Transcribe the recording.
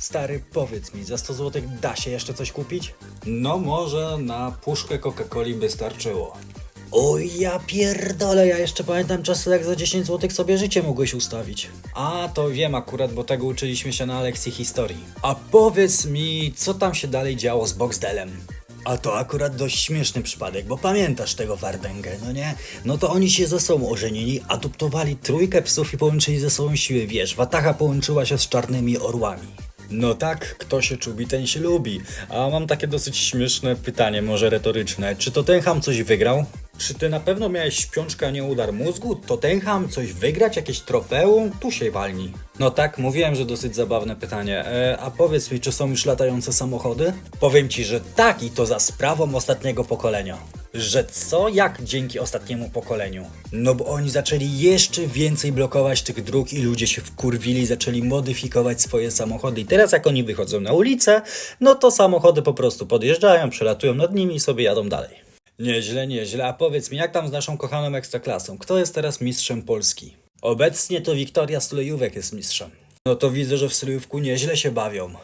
Stary, powiedz mi, za 100 zł da się jeszcze coś kupić? No może na puszkę Coca-Coli by starczyło. Oj, ja pierdolę, ja jeszcze pamiętam czasy, jak za 10 zł sobie życie mogłeś ustawić. A, to wiem akurat, bo tego uczyliśmy się na lekcji historii. A powiedz mi, co tam się dalej działo z Boxdelem? A to akurat dość śmieszny przypadek, bo pamiętasz tego Wardęgę, no nie? No to oni się ze sobą ożenili, adoptowali trójkę psów i połączyli ze sobą siły, wiesz, Wataha połączyła się z czarnymi orłami. No tak, kto się czubi, ten się lubi. A mam takie dosyć śmieszne pytanie, może retoryczne. Czy to ten ham coś wygrał? Czy ty na pewno miałeś śpiączkę, a nie udar mózgu? To ten ham coś wygrać? Jakieś trofeum? Tu się walni. No tak, mówiłem, że dosyć zabawne pytanie. E, a powiedz mi, czy są już latające samochody? Powiem ci, że tak i to za sprawą ostatniego pokolenia. Że co? Jak dzięki ostatniemu pokoleniu? No bo oni zaczęli jeszcze więcej blokować tych dróg i ludzie się wkurwili, zaczęli modyfikować swoje samochody. I teraz jak oni wychodzą na ulicę, no to samochody po prostu podjeżdżają, przelatują nad nimi i sobie jadą dalej. Nieźle, nieźle. A powiedz mi, jak tam z naszą kochaną ekstraklasą? Kto jest teraz mistrzem Polski? Obecnie to Wiktoria Stulejówek jest mistrzem. No to widzę, że w Stulejówku nieźle się bawią.